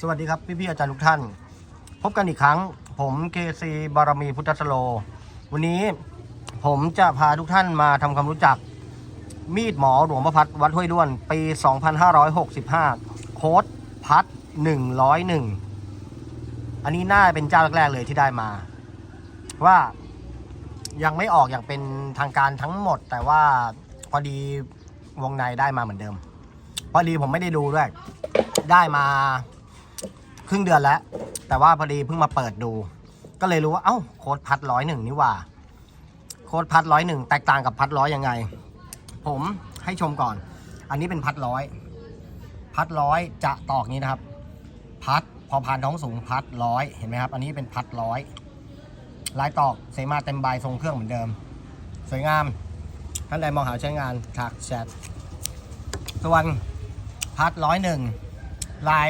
สวัสดีครับพี่พี่ๆอาจารย์ทุกท่าน พบกันอีกครั้ง ผมเคซีบารมีพุทธสโล วันนี้ผมจะพาทุกท่านมาทำความรู้จัก มีดหมอหลวงประพัดวัดห้วยด้วน ปี 2565 โค้ดพัด 101 อันนี้น่าเป็นเจ้าแรก ๆ เลยที่ได้มา ว่ายังไม่ออกอย่างเป็นทางการทั้งหมด แต่ว่าพอดีวงในได้มาเหมือนเดิม พอดีผมไม่ได้ดูด้วย ได้มา ครึ่งเดือนแล้ว แต่ว่าพอดีเพิ่งมาเปิดดู ก็เลยรู้ว่าเอ้าโค้ดพัดร้อยหนึ่งนี่ว่า โค้ดพัดร้อยหนึ่งแตกต่างกับพัดร้อยยังไง ผมให้ชมก่อน อันนี้เป็นพัดร้อยพัดร้อยจะตอกนี้นะครับ พัดพอพานท้องสูงพัดร้อยเห็นไหมครับ อันนี้เป็นพัดร้อยลายตอกเสมาเต็มใบทรงเครื่องเหมือนเดิม สวยงาม ท่านใดมองหาใช้งานทักแชทส่วนพัดร้อยหนึ่งลาย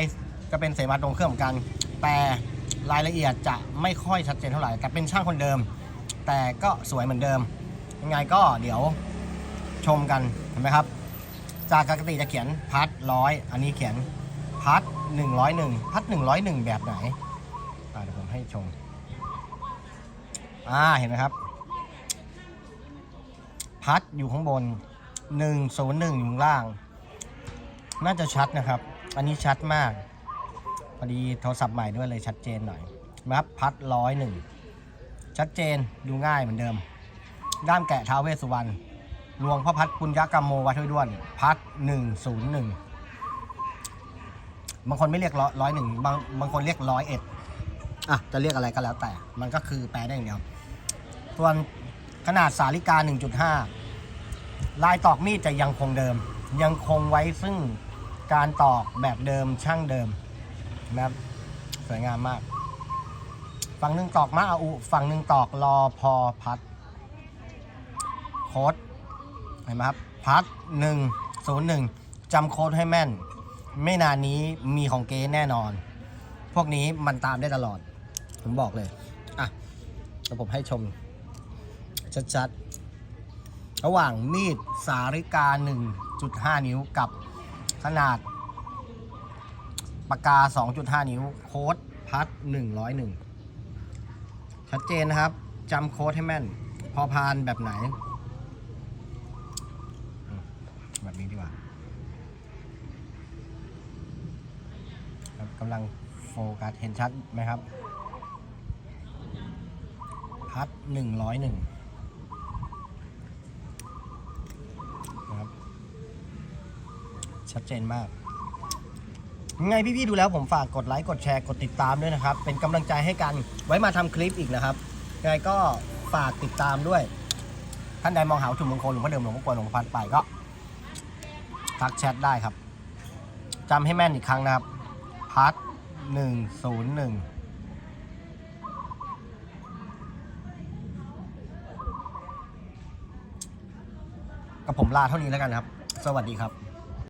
จะเป็นเสมาตรงเครื่องเหมือนกัน แต่รายละเอียดจะไม่ค่อยชัดเจนเท่าไหร่ แต่เป็นช่างคนเดิม แต่ก็สวยเหมือนเดิม ยังไงก็เดี๋ยวชมกันเห็นไหมครับ จากปกติจะเขียนพัดร้อยอันนี้เขียนพัดหนึ่งร้อยหนึ่งพัดหนึ่งร้อยหนึ่งแบบไหนเดี๋ยวผมให้ชมอ่าเห็นไหมครับ พัดอยู่ข้างบน101อยู่ข้างล่าง น่าจะชัดนะครับ อันนี้ชัดมาก อดีโทรศัพท์ใหม่ด้วยเลยชัดเจนหน่อยนะครับพัดร้อยหนึ่งชัดเจนดูง่ายเหมือนเดิม ด้ามแกะท้าวเวสสุวรรณหลวงพ่อพัดปุญญกรรมโมวัดห้วยด้วน พัด101บางคนไม่เรียกร้อยหนึ่งบางบางคนเรียกร้อยเอ็ดอะจะเรียกอะไรก็แล้วแต่ มันก็คือแปลได้อย่างเดียวส่วนขนาดสาลิกา 1.5 ลายตอกมีดจะยังคงเดิม ยังคงไว้ซึ่งการตอกแบบเดิมช่างเดิม นะครับสวยงามมาก ฝั่งหนึ่งตอกมาอาอุ ฝั่งหนึ่งตอกรอพอพัดโค้ดเห็นไหมครับ พัด101จำโค้ดให้แม่น ไม่นานนี้มีของเก๊แน่นอน พวกนี้มันตามได้ตลอด ผมบอกเลย อะเดี๋ยวผมให้ชม ชัดๆ ระหว่างมีดสาริกา 1.5 นิ้วกับขนาด ปากกา 2.5 นิ้ว โค้ดพัด101 ชัดเจนนะครับจำโค้ดให้แม่น พอพานแบบไหน แบบนี้ดีกว่ากำลังโฟกัสเห็นชัดไหมครับ พัด 101นะครับชัดเจนมาก ยังไงพี่ๆดูแล้วผมฝากกดไลค์กดแชร์กดติดตามด้วยนะครับ เป็นกำลังใจให้กันไว้มาทำคลิปอีกนะครับยังไงก็ฝากติดตามด้วย ท่านใดมองหาวัตถุมงคลหลวงพ่อเดิมหลวงพ่อกวนหลวงพ่อพันไปก็ทักแชทได้ครับจำให้แม่นอีกครั้งนะครับ พัดหนึ่งศูนย์หนึ่งกับผมลาเท่านี้แล้วกันครับ สวัสดีครับ